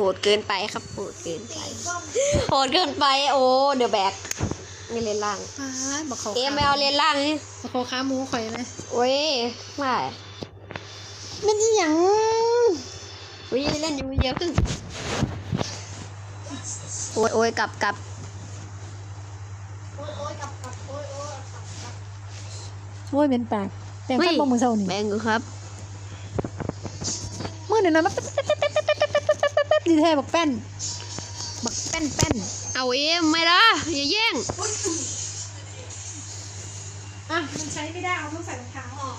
โหดเกินไปครับโหดเกินไปโหดเกินไป โอ้เดี๋ยวแบกไม่เล่นล่างป้าดบอกเขาเอ๊ะไม่เอาเล่นล่างนี่บอกเขาขาหมูข่อยเลยโอ้ยไม่มันอีหยังวิเล่นอยู่เยอะขึ้นโอ้ยโอ้ยกลับกลับโอ้ยเป็นปากแต่งฟันบ่มือเศร้านี่แบงอยู่ครับมือหนึ่งนะมัน ดีแท้บักแป้น บักแป้นแป้น เอาเอ็มไม่ละอย่าแย่ง อะ มันใช้ไม่ได้ เอาต้องใส่รองเท้าออก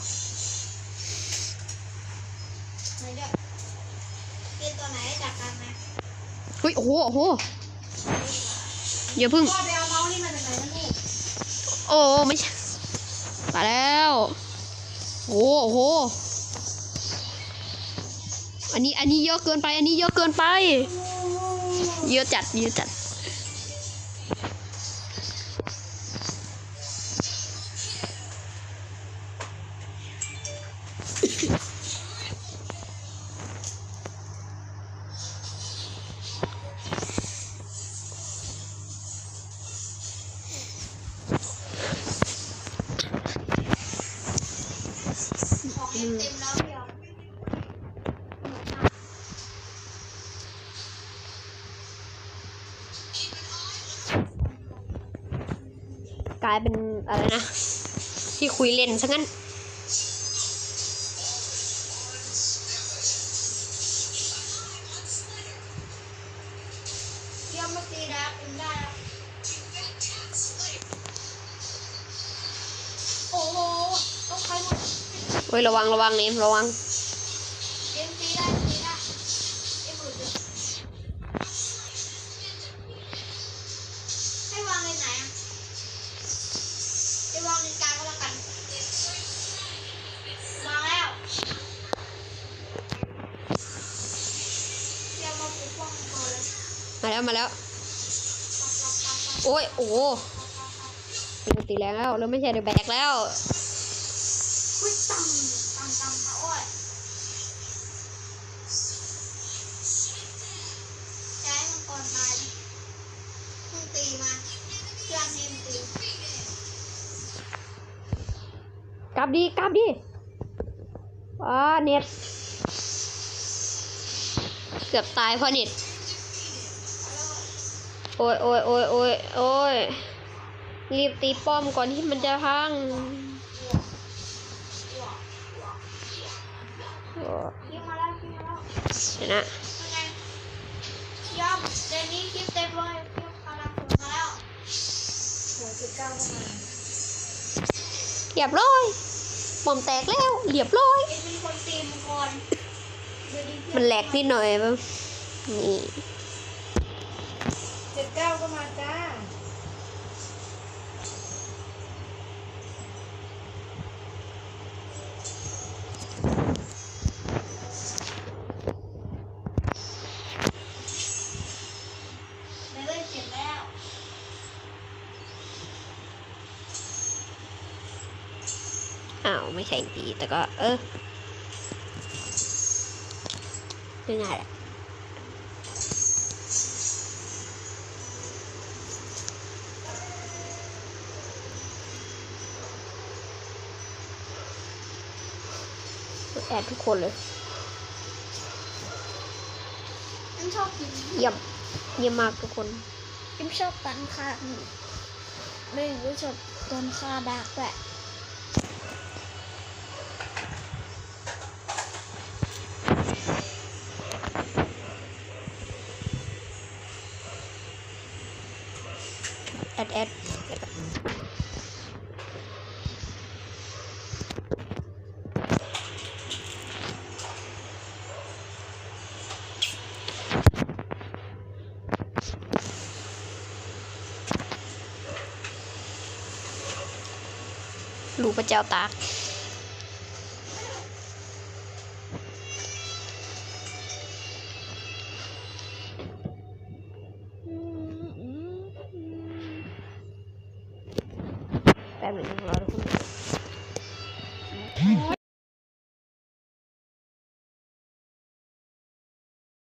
ไหนเดี๋ยวเป็นตัวไหนจากกันนะเฮ้ย โอ้โห โอ้โห อย่าเพึ่งพ่อไปเอาเมาส์นี่มาจากไหนนะลูกโอ้ ไม่ใช่มาแล้ว โอ้โหอั นนี้อันนี้เยอะเกินไป อันนี้เยอะเกินไป เยอะจัดเยอะจัด เต็มแล้ว กลายเป็นอะไรนะ ที่คุยเล่นซะงั้นเฮ้ยระวังระวังเนมระวัง แล้วมาแล้ว โอ้ยโอ้เริ่มตีแรงแล้วเริ่มไม่ใช่เดอะแบกแล้วกลับดีกลับดีอ่าเน็ต เกือบตายเพราะเน็ต โอ้ยโอ้ยโอ้ยโอ้ยโอ้ยรีบตีป้อมก่อนที่มันจะพังโอ้คิวมาแล้วคิวมาแล้วชนะเป็นไงยอมเดนนี้คลิปเต็มเลยคลิปกำลังถึงมาแล้วหัวจุดเก้าเข้ามาเรียบร้อยป้อมแตกแล้วเรียบร้อยเอ็นเป็นคนตีมังกรเดี๋ยวนี้เพื่มันแหลกนิดหน่อยแบบนี่เจ็ดเก้าก็ มาจ้าเลเวลเจ็ดแล้วอ้าวไม่ใช่ดีแต่ก็ เออไม่ง่ายแหละ แอดทุกคนเลยฉันชอบกินเยี่ยมเยี่ยมมากทุกคนฉันชอบตันค่าไม่รู้ชอบตันค่าดักแหละแอดแอด ลูกพระเจ้าตากแป๊บนึงรอทุกคน